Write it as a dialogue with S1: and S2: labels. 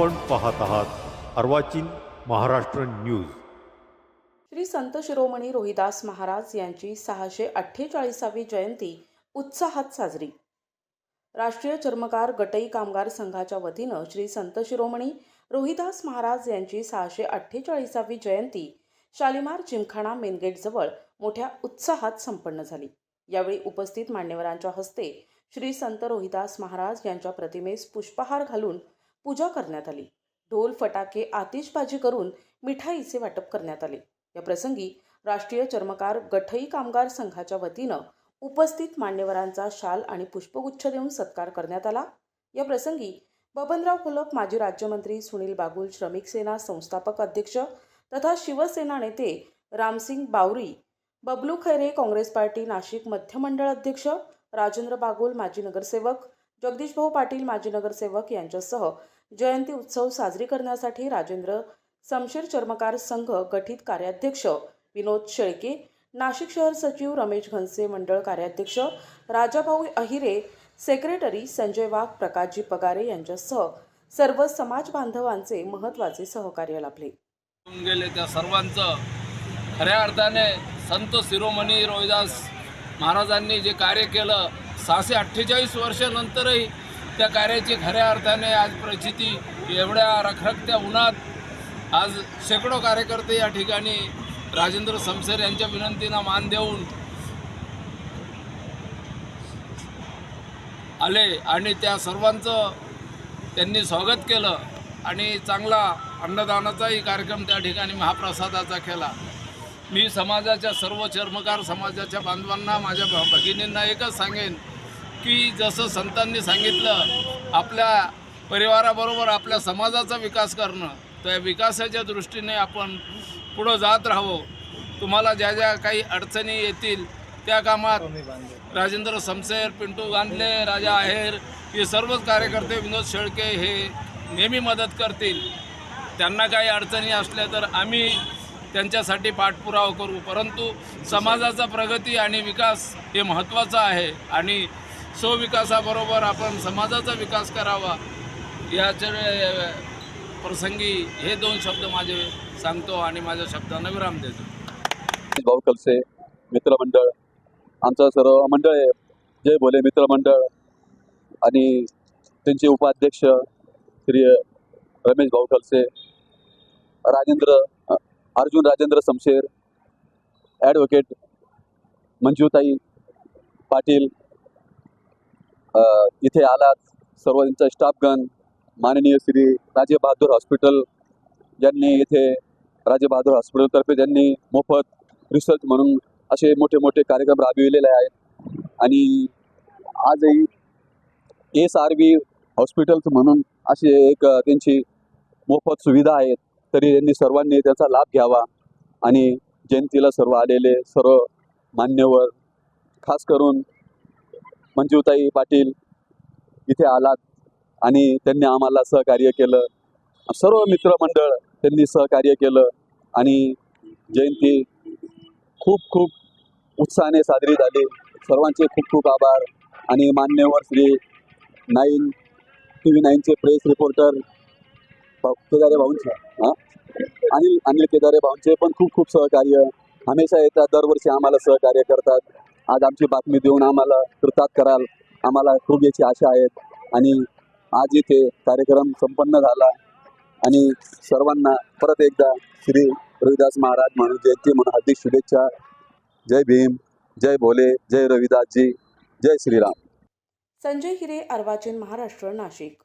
S1: अर्वाचीन Maharashtra news.
S2: Shri संत शिरोमणी रोहिदास महाराज यांची सहाशे अठ्ठेचाळीसावी जयंती उत्साहात साजरी. राष्ट्रीय चर्मकार गटई कामगार संघाच्या वतीनं श्री संत शिरोमणी रोहिदास महाराज यांची सहाशे अठ्ठेचाळीसावी जयंती शालिमार जिमखाना मेनगेटजवळ मोठ्या उत्साहात संपन्न झाली. यावेळी उपस्थित मान्यवरांच्या हस्ते श्री संत रोहिदास महाराज यांच्या प्रतिमेस पुष्पहार घालून पूजा करण्यात आली. ढोल फटाके आतिषबाजी करून मिठाईचे वाटप करण्यात आले. या प्रसंगी राष्ट्रीय चर्मकार गठई कामगार संघाच्या वतीनं उपस्थित मान्यवरांचा शाल आणि पुष्पगुच्छ देऊन सत्कार करण्यात आला. या प्रसंगी बबनराव कुलप माजी राज्यमंत्री सुनील बागुल श्रमिक सेना संस्थापक अध्यक्ष तथा शिवसेना नेते रामसिंग बावरी बबलू खैरे काँग्रेस पार्टी नाशिक मध्य मंडळ अध्यक्ष राजेंद्र बागुल माजी नगरसेवक जगदीशभाऊ पाटील माजी नगरसेवक यांच्यासह जयंती उत्सव साजरी करण्यासाठी राजेंद्र समशेर चर्मकार संघ गठीत कार्याध्यक्ष विनोद शेळके नाशिक शहर सचिव रमेश घनसे मंडळ कार्याध्यक्ष राजाभाऊ अहिरे सेक्रेटरी संजय वाघ प्रकाशजी पगारे यांच्यासह सर्व समाज बांधवांचे महत्त्वाचे सहकार्य लाभले.
S3: गेले त्या सर्वांचं. खऱ्या अर्थाने संत शिरोमणी रोहिदास महाराजांनी जे कार्य केलं सहाशे अठ्ठेचाळीस वर्षानंतरही त्या कार्याची खऱ्या अर्थाने आज प्रचिती एवढ्या रखरखत्या उन्हात आज शेकडो कार्यकर्ते या ठिकाणी राजेंद्र समसेर यांच्या विनंतीना मान देऊन आले आणि त्या सर्वांचं त्यांनी स्वागत केलं आणि चांगला अन्नदानाचाही कार्यक्रम त्या ठिकाणी महाप्रसादाचा केला. मी समाजाच्या सर्व चर्मकार समाजाच्या बांधवांना माझ्या भगिनींना एकच सांगेन की जसं संतांनी सांगितलं आपल्या परिवाराबरोबर आपल्या समाजाचा विकास करणं त्या विकासाच्या दृष्टीने आपण पुढं जात राहावं. तुम्हाला ज्या ज्या काही अडचणी येतील त्या कामात राजेंद्र समसेर पिंटू गांधले राजा आहेर हे सर्वच कार्यकर्ते विनोद शेळके हे नेहमी मदत करतील. त्यांना काही अडचणी असल्या तर आम्ही त्यांच्यासाठी पाठपुरावा करू. परंतु समाजाचा प्रगती आणि विकास हे महत्त्वाचं आहे आणि स्वविकासाबरोबर आपण समाजाचा विकास करावा याच्या प्रसंगी हे दोन शब्द माझे सांगतो आणि माझ्या शब्दांना विराम देतो.
S4: भाऊ कलसे मित्रमंडळ आमचं सर्व मंडळ आहे. जय भोले मित्रमंडळ आणि त्यांचे उपाध्यक्ष श्री रमेश भाऊ कलसे राजेंद्र अर्जुन राजेंद्र समशेर ॲडव्होकेट मंजूताई पाटील इथे आलात. सर्व त्यांचा स्टाफगण माननीय श्री राजे बहादूर हॉस्पिटल ज्यांनी इथे राजे बहादूर हॉस्पिटलतर्फे त्यांनी मोफत रिसर्च म्हणून असे मोठे मोठे कार्यक्रम राबविलेले आहेत. आणि आजही एस आर व्ही हॉस्पिटल्स म्हणून अशी एक त्यांची मोफत सुविधा आहेत. तरी त्यांनी सर्वांनी त्याचा लाभ घ्यावा आणि जयंतीला सर्व आलेले सर्व मान्यवर खास करून मंजूताई पाटील इथे आलात आणि त्यांनी आम्हाला सहकार्य केलं. सर्व मित्रमंडळ त्यांनी सहकार्य केलं आणि जयंती खूप खूप उत्साहाने साजरी झाली. सर्वांचे खूप खूप आभार आणि मान्यवर श्री नाईन टी व्ही नाईनचे प्रेस रिपोर्टर केदारे भाऊंचे हां? अनिल अनिल केदारे भाऊंचे पण खूप खूप सहकार्य. हमेशा येतात दरवर्षी आम्हाला सहकार्य करतात. आज आमची बातमी देऊन आम्हाला कृतात कराल. आम्हाला खूप याची आशा आहेत. आणि आज इथे कार्यक्रम संपन्न झाला. आणि सर्वांना परत एकदा श्री रविदास महाराज म्हणून जयंती म्हणून हार्दिक शुभेच्छा. जय भीम जय भोले जय रविदासजी जय श्रीराम.
S2: संजय हिरे अर्वाचीन महाराष्ट्र नाशिक.